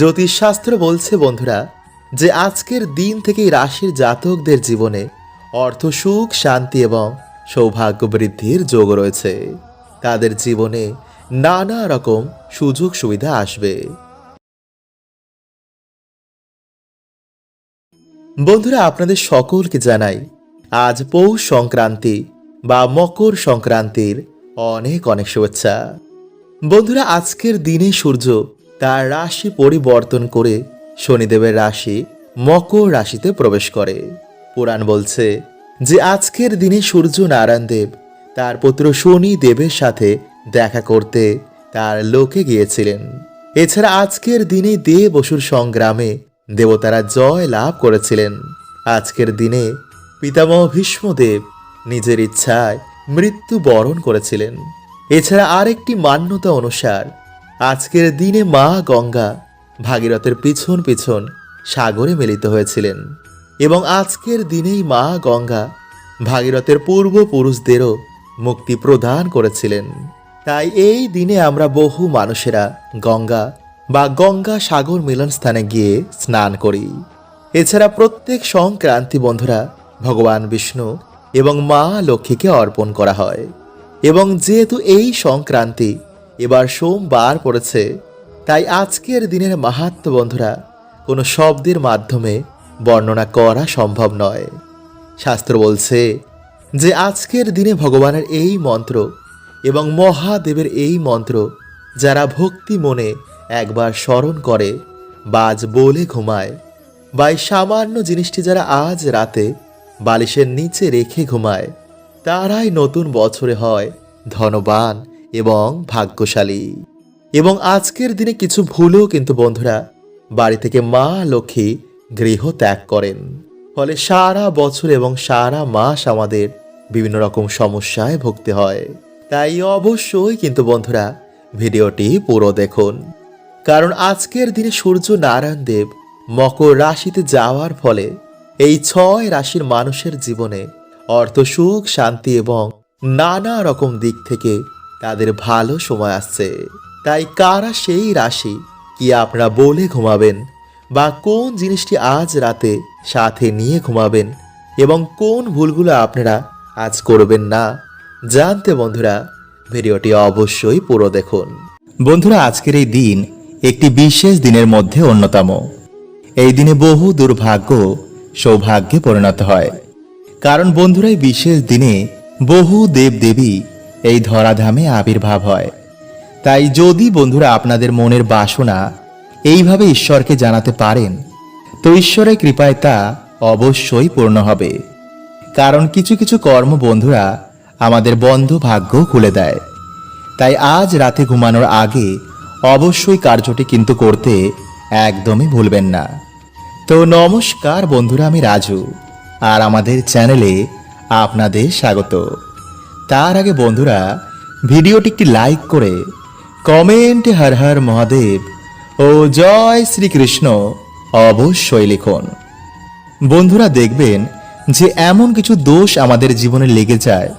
জ্যোতিষশাস্ত্র বলছে, বন্ধুরা, যে আজকের দিন থেকেই রাশির জাতকদের জীবনে অর্থ, সুখ, শান্তি এবং সৌভাগ্য বৃদ্ধির যোগ রয়েছে। তাদের জীবনে নানা রকম সুযোগ সুবিধা আসবে। বন্ধুরা, আপনাদের সকলকে জানাই, আজ পৌষ সংক্রান্তি বা মকর সংক্রান্তির অনেক অনেক শুভেচ্ছা। বন্ধুরা, আজকের দিনে সূর্য তার রাশি পরিবর্তন করে শনিদেবের রাশি মকর রাশিতে প্রবেশ করে। পুরাণ বলছে যে আজকের দিনে সূর্য নারায়ণ দেব তার পুত্র শনি দেবের সাথে দেখা করতে তার লোকে গিয়েছিলেন। এছাড়া আজকের দিনে দেব অসুর সংগ্রামে দেবতারা জয় লাভ করেছিলেন। আজকের দিনে পিতামহ ভীষ্মদেব নিজের ইচ্ছায় মৃত্যু বরণ করেছিলেন। এছাড়া আরেকটি মান্যতা অনুসার আজকের দিনে মা গঙ্গা ভাগীরথের পিছন পিছন সাগরে মিলিত হয়েছিলেন। এবং আজকের দিনেই মা গঙ্গা ভাগীরথের পূর্বপুরুষদেরও মুক্তি প্রদান করেছিলেন। তাই এই দিনে আমরা বহু মানুষেরা গঙ্গা বা গঙ্গা সাগর মিলন স্থানে গিয়ে স্নান করি। এছাড়া প্রত্যেক সংক্রান্তি বন্ধুরা ভগবান বিষ্ণু এবং মা লক্ষ্মীকে অর্পণ করা হয়। এবং যেহেতু এই সংক্রান্তি এবার সোমবার পড়েছে। তাই আজকের দিনের মাহাত্ম বন্ধুরা, কোনো শব্দের মাধ্যমে বর্ণনা করা সম্ভব নয়। শাস্ত্র বলছে যে আজকের দিনে ভগবানের এই মন্ত্র এবং মহাদেবের এই মন্ত্র যারা ভক্তি মনে একবার স্মরণ করে বাজ বলে ঘুমায় বা এই সামান্য জিনিসটি যারা আজ রাতে বালিশের নিচে রেখে ঘুমায়, তারাই নতুন বছরে হয় ধনবান এবং ভাগ্যশালী। এবং আজকের দিনে কিছু ভুলও কিন্তু বন্ধুরা বাড়ি থেকে মা লক্ষ্মী গৃহ ত্যাগ করেন। ফলে সারা বছর এবং সারা মাস আমাদের বিভিন্ন রকম সমস্যায় ভুগতে হয়। তাই অবশ্যই কিন্তু বন্ধুরা ভিডিওটি পুরো দেখুন। কারণ আজকের দিনে সূর্য নারায়ণ দেব মকর রাশিতে যাওয়ার ফলে এই ছয় রাশির মানুষের জীবনে অর্থ সুখ, শান্তি এবং নানা রকম দিক থেকে তাদের ভালো সময় আসছে। তাই কারা সেই রাশি? কি আপনারা বলে ঘুমাবেন? বা কোন জিনিসটি আজ রাতে সাথে নিয়ে ঘুমাবেন? এবং কোন ভুলগুলো আপনারা আজ করবেন না? জানতে বন্ধুরা, ভিডিওটি অবশ্যই পুরো দেখুন। বন্ধুরা, আজকের এই দিন একটি বিশেষ দিনের মধ্যে অন্যতম। এই দিনে বহু দুর্ভাগ্য সৌভাগ্যে পরিণত হয়। কারণ বন্ধুরা, এই বিশেষ দিনে বহু দেবদেবী এই ধরাধামে আবির্ভাব হয়। তাই যদি বন্ধুরা আপনাদের মনের বাসনা এইভাবে ঈশ্বরকে জানাতে পারেন, তো ঈশ্বরের কৃপায় তা অবশ্যই পূর্ণ হবে। কারণ কিছু কিছু কর্ম বন্ধুরা আমাদের বন্ধ ভাগ্য খুলে দেয়। তাই আজ রাতে ঘুমানোর আগে অবশ্যই কার্যটি কিন্তু করতে একদমই ভুলবেন না। তো নমস্কার বন্ধুরা, আমি রাজু, আর আমাদের চ্যানেলে আপনাদের স্বাগত। তার আগে বন্ধুরা, ভিডিওটি একটি লাইক করে কমেন্টে হর হর মহাদেব ও জয় শ্রীকৃষ্ণ অবশ্যই লিখুন। বন্ধুরা দেখবেন যে এমন কিছু দোষ আমাদের জীবনে লেগে যায়,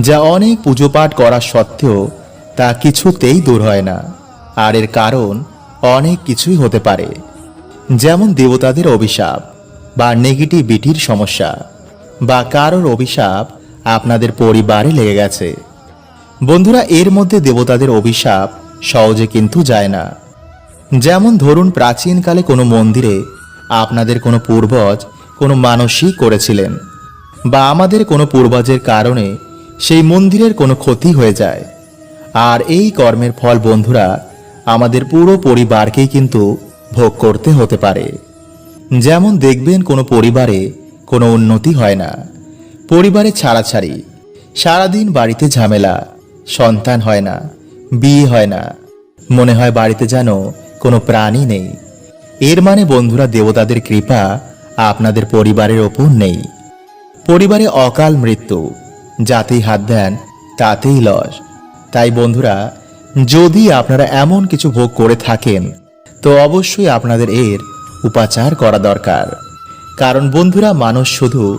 যা অনেক পুজো পাঠ করা সত্ত্বেও তা কিছুতেই দূর হয় না। আর এর কারণ অনেক কিছুই হতে পারে। যেমন দেবতাদের অভিশাপ বা নেগেটিভিটির সমস্যা বা কারোর অভিশাপ আপনাদের পরিবারে লেগে গেছে। বন্ধুরা, এর মধ্যে দেবতাদের অভিশাপ সহজে কিন্তু যায় না। যেমন ধরুন, প্রাচীনকালে কোনো মন্দিরে আপনাদের কোনো পূর্বজ কোনো মানসিক করেছিলেন বা আমাদের কোনো পূর্বজের কারণে সেই মন্দিরের কোনো ক্ষতি হয়ে যায়। আর এই কর্মের ফল বন্ধুরা, আমাদের পুরো পরিবারকেই কিন্তু ভোগ করতে হতে পারে। যেমন দেখবেন কোনো পরিবারে কোনো উন্নতি হয় না। পরিবারে ছাড়াছাড়ি। সারাদিন বাড়িতে ঝামেলা, সন্তান হয় না, বিয়ে হয় না। মনে হয় বাড়িতে যেন কোনো প্রাণী নেই। এর মানে বন্ধুরা দেবতাদের কৃপা আপনাদের পরিবারের ওপর নেই। পরিবারে অকাল মৃত্যু, যাতেই হাত দেন, তাতেই লস। তাই বন্ধুরা, যদি আপনারা এমন কিছু ভোগ করে থাকেন, তো অবশ্যই আপনাদের এর উপাচার করা দরকার। কারণ বন্ধুরা, মানুষ শুধু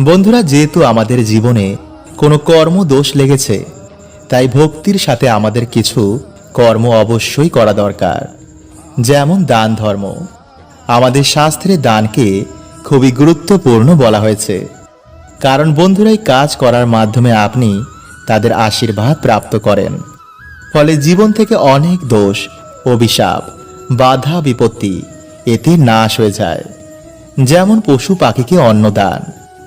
বন্ধুরা, যেহেতু আমাদের জীবনে কোনো কর্ম দোষ লেগেছে, তাই ভক্তির সাথে আমাদের কিছু কর্ম অবশ্যই করা দরকার। যেমন দান ধর্ম। আমাদের শাস্ত্রে দানকে খুবই গুরুত্বপূর্ণ বলা হয়েছে। কারণ বন্ধুরাই কাজ করার মাধ্যমে আপনি তাদের আশীর্বাদ প্রাপ্ত করেন। ফলে জীবন থেকে অনেক দোষ, অভিশাপ, বাধা, বিপত্তি এতে নাশ হয়ে যায়। যেমন পশু পাখিকে অন্নদান।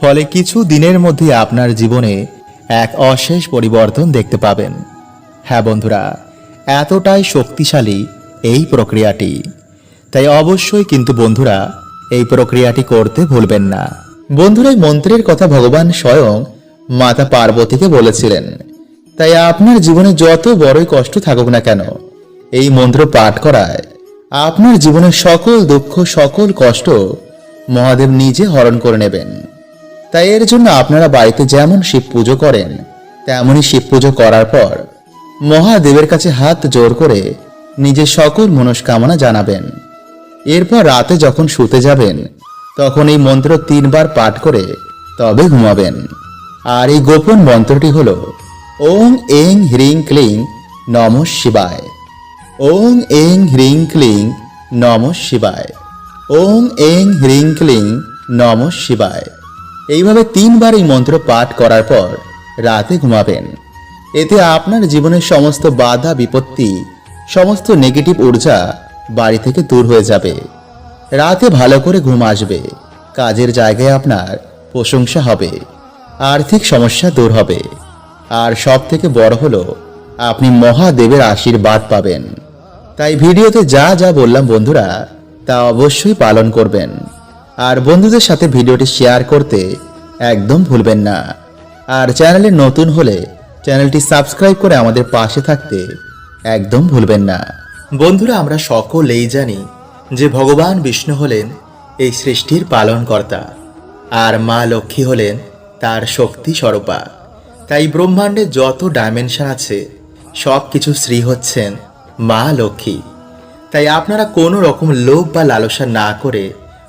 ফলে কিছু দিনের মধ্যে আপনার জীবনে এক অশেষ পরিবর্তন দেখতে পাবেন। হ্যাঁ বন্ধুরা, এতটাই শক্তিশালী এই প্রক্রিয়াটি। তাই অবশ্যই কিন্তু বন্ধুরা, এই প্রক্রিয়াটি করতে ভুলবেন না। বন্ধুরা মন্ত্রের কথা ভগবান স্বয়ং মাতা পার্বতীকে বলেছিলেন। তাই আপনার জীবনে যত বড়ই কষ্ট থাকুক না কেন, এই মন্ত্র পাঠ করায় আপনার জীবনের সকল দুঃখ, সকল কষ্ট মহাদেব নিজে হরণ করে নেবেন। তাই এর জন্য আপনারা বাড়িতে যেমন শিব পুজো করেন, তেমনই শিব পুজো করার পর মহাদেবের কাছে হাত জোর করে নিজের সকল মনস্কামনা জানাবেন। এরপর রাতে যখন শুতে যাবেন, তখন এই মন্ত্র তিনবার পাঠ করে তবে ঘুমাবেন। আর এই গোপন মন্ত্রটি হল, ওং এং হ্রিং ক্লিং নম শিবায়। ওং এং হ্রিং ক্লিং নম শিবায়। ওং এং হ্রিং ক্লিং নম শিবায়। এইভাবে তিনবার এই মন্ত্র পাঠ করার পর রাতে ঘুমাবেন। এতে আপনার জীবনের সমস্ত বাধা, বিপত্তি, সমস্ত নেগেটিভ ঊর্জা বাড়ি থেকে দূর হয়ে যাবে। রাতে ভালো করে ঘুম আসবে। কাজের জায়গায় আপনার প্রশংসা হবে। আর্থিক সমস্যা দূর হবে। আর সব থেকে বড় হলো, আপনি মহাদেবের আশীর্বাদ পাবেন। তাই ভিডিওতে যা যা বললাম বন্ধুরা, তা অবশ্যই পালন করবেন। আর বন্ধুদের সাথে ভিডিওটি শেয়ার করতে একদম ভুলবেন না। আর চ্যানেলে নতুন হলে চ্যানেলটি সাবস্ক্রাইব করে আমাদের পাশে থাকতে একদম ভুলবেন না। বন্ধুরা, আমরা সকলেই জানি যে ভগবান বিষ্ণু হলেন এই সৃষ্টির পালনকর্তা আর মা লক্ষ্মী হলেন তার শক্তি স্বরূপা। তাই ব্রহ্মাণ্ডে যত ডাইমেনশন আছে সব কিছু শ্রী হচ্ছেন মা লক্ষ্মী। তাই আপনারা কোনো রকম লোভ বা লালসা না করে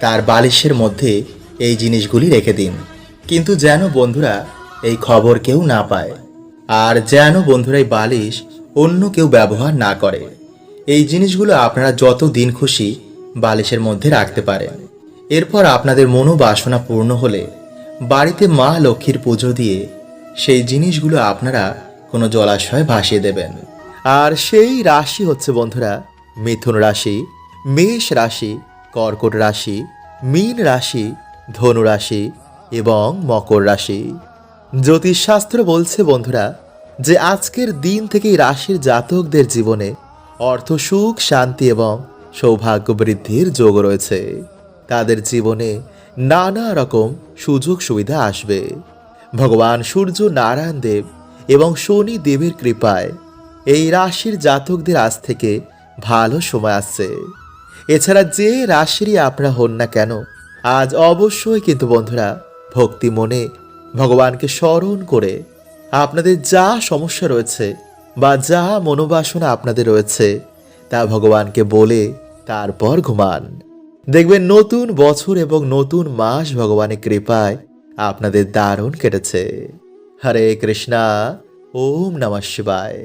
তার বালিশের মধ্যে এই জিনিসগুলি রেখে দিন। কিন্তু যেন বন্ধুরা এই খবর কেউ না পায়, আর যেন বন্ধুরা এই বালিশ অন্য কেউ ব্যবহার না করে। এই জিনিসগুলো আপনারা যত দিন খুশি বালিশের মধ্যে রাখতে পারেন। এরপর আপনাদের মনোবাসনা পূর্ণ হলে বাড়িতে মা লক্ষ্মীর পুজো দিয়ে সেই জিনিসগুলো আপনারা কোনো জলাশয়ে ভাসিয়ে দেবেন। আর সেই রাশি হচ্ছে বন্ধুরা, মিথুন রাশি, মেষ রাশি কর্কট রাশি, মীন রাশি, ধনু রাশি এবং মকর রাশি। জ্যোতিষশাস্ত্র বলছে, বন্ধুরা, যে আজকের দিন থেকেই রাশির জাতকদের জীবনে অর্থ সুখ, শান্তি এবং সৌভাগ্য বৃদ্ধির যোগ রয়েছে। তাদের জীবনে নানা রকম সুযোগ সুবিধা আসবে। ভগবান সূর্য, নারায়ণ দেব এবং শনি দেবের কৃপায় এই রাশির জাতকদের আজ থেকে ভালো সময় আসছে। এছাড়া যে রাশিরই আপনারা হন না কেন, আজ অবশ্যই কিন্তু বন্ধুরা ভক্তি মনে ভগবানকে স্মরণ করে আপনাদের যা সমস্যা রয়েছে বা যা মনোবাসনা আপনাদের রয়েছে, তা ভগবানকে বলে তারপর ঘুমান। দেখবেন নতুন বছর এবং নতুন মাস ভগবানের কৃপায় আপনাদের দারুণ কেটেছে। হরে কৃষ্ণা, ওম নমঃ শিবায়।